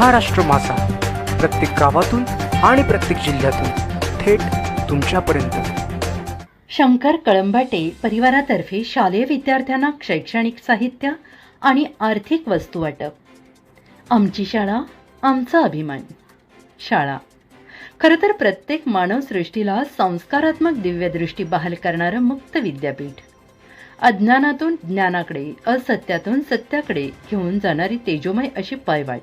महाराष्ट्र मासा प्रत्येक गावातून आणि प्रत्येक जिल्ह्यातून थेट तुमच्यापर्यंत. शंकर कळंबाटे परिवारातर्फे शालेय विद्यार्थ्यांना शैक्षणिक साहित्य आणि आर्थिक वस्तू वाटप. आमची शाळा आमचा अभिमान. शाळा. खरं तर प्रत्येक मानवसृष्टीला संस्कारात्मक दिव्यदृष्टी बहाल करणारं मुक्त विद्यापीठ. अज्ञानातून ज्ञानाकडे असत्यातून सत्याकडे घेऊन जाणारी तेजोमय अशी पायवाट.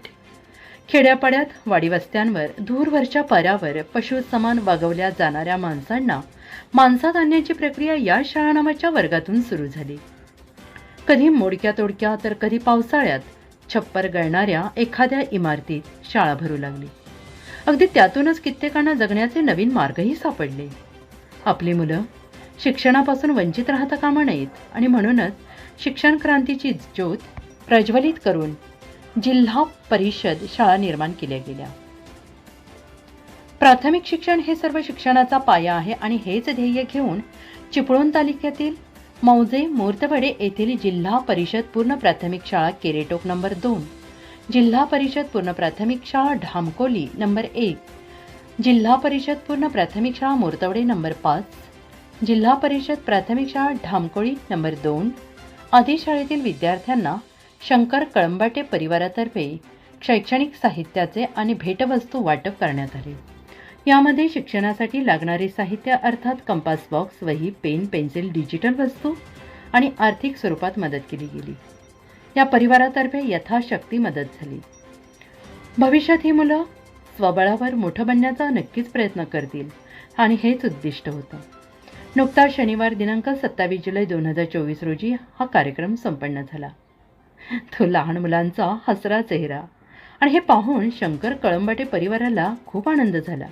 खेड्यापाड्यात वाडीवस्त्यांवर दूरवरच्या पाऱ्यावर पशुसमान वागवल्या जाणाऱ्या माणसांना माणसात आणण्याची प्रक्रिया या शाळा नावाच्या वर्गातून सुरू झाली. कधी मोडक्या तोडक्या तर कधी पावसाळ्यात छप्पर गळणाऱ्या एखाद्या इमारतीत शाळा भरू लागली. अगदी त्यातूनच कित्येकांना जगण्याचे नवीन मार्गही सापडले. आपली मुलं शिक्षणापासून वंचित राहता कामा नयेत आणि म्हणूनच शिक्षण क्रांतीची ज्योत प्रज्वलित करून जिल्हा परिषद शाळा निर्माण केल्या गेल्या. प्राथमिक शिक्षण हे सर्व शिक्षणाचा पाया आहे आणि हेच ध्येय घेऊन चिपळूण तालुक्यातील मौजे मूर्तवडे येथील जिल्हा परिषद पूर्ण प्राथमिक शाळा केरेटोक नंबर दोन जिल्हा परिषद पूर्ण प्राथमिक शाळा ढामकोली नंबर एक जिल्हा परिषद पूर्ण प्राथमिक शाळा मोरतवडे नंबर पाच जिल्हा परिषद प्राथमिक शाळा ढामकोळी नंबर दोन आदी शाळेतील विद्यार्थ्यांना शंकर कळंबाटे परिवारातर्फे शैक्षणिक साहित्याचे आणि भेटवस्तू वाटप करण्यात आले. यामध्ये शिक्षणासाठी लागणारे साहित्य अर्थात कंपास बॉक्स वही पेन पेन्सिल डिजिटल वस्तू आणि आर्थिक स्वरूपात मदत केली गेली. या परिवारातर्फे यथाशक्ती मदत झाली. भविष्यात ही मुलं स्वबळावर मोठं बनण्याचा नक्कीच प्रयत्न करतील आणि हेच उद्दिष्ट होतं. नुकताच शनिवार दिनांक सत्तावीस जुलै दोन हजार चोवीस रोजी हा कार्यक्रम संपन्न झाला. तो लहान मुलांचा हसरा चेहरा. आणि हे पाहून शंकर कळंबाटे परिवाराला खूप आनंद झाला.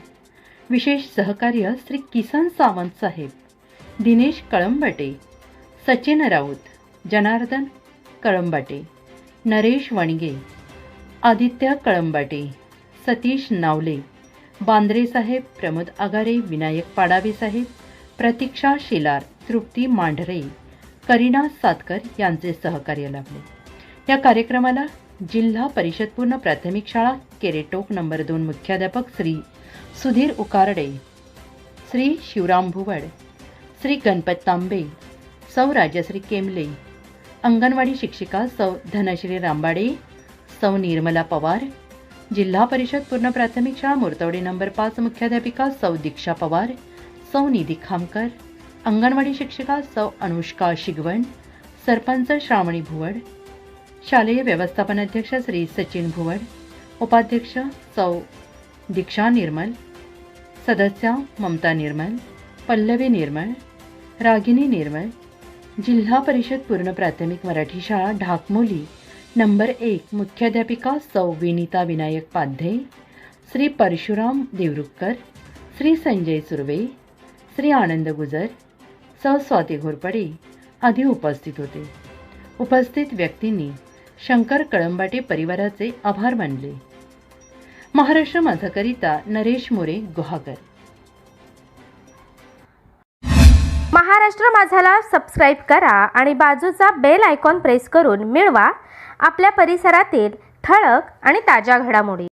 विशेष सहकार्य श्री किसन सावंत साहेब दिनेश कळंबाटे सचिन राऊत जनार्दन कळंबाटे नरेश वणगे आदित्य कळंबाटे सतीश नावले बांद्रे साहेब प्रमोद आगारे विनायक पाडावे साहेब प्रतीक्षा शिलार तृप्ती मांढरे करीना सातकर यांचे सहकार्य लाभले. या कार्यक्रमाला जिल्हा परिषद पूर्ण प्राथमिक शाळा केरेटोक नंबर दोन मुख्याध्यापक श्री सुधीर उकारडे श्री शिवराम भुवड श्री गणपत तांबे सौ राजश्री केमले अंगणवाडी शिक्षिका सौ धनश्री रांबाडे सौ निर्मला पवार जिल्हा परिषद पूर्ण प्राथमिक शाळा मोरतवडे नंबर पाच मुख्याध्यापिका सौ दीक्षा पवार सौ निधी खामकर अंगणवाडी शिक्षिका सौ अनुष्का शिगवण सरपंच श्रावणी भुवड शालेय व्यवस्थापन अध्यक्ष श्री सचिन भुवड उपाध्यक्ष सौ दीक्षा निर्मल सदस्या ममता निर्मल पल्लवी निर्मल रागिनी निर्मल जिल्हा परिषद पूर्ण प्राथमिक मराठी शाळा ढाकमोली नंबर एक मुख्याध्यापिका सौ विनिता विनायक पाध्ये श्री परशुराम देवरुखकर श्री संजय सुर्वे श्री आनंद गुजर सौ स्वाती घोरपडे आदी उपस्थित होते. उपस्थित व्यक्तींनी शंकर कळंबाटे परिवाराचे आभार मानले. महाराष्ट्र माझाकरिता नरेश मोरे गुहागर. महाराष्ट्र माझाला सबस्क्राईब करा आणि बाजूचा बेल आयकॉन प्रेस करून मिळवा. आपल्या परिसरातील ठळक आणि ताज्या घडामोडी.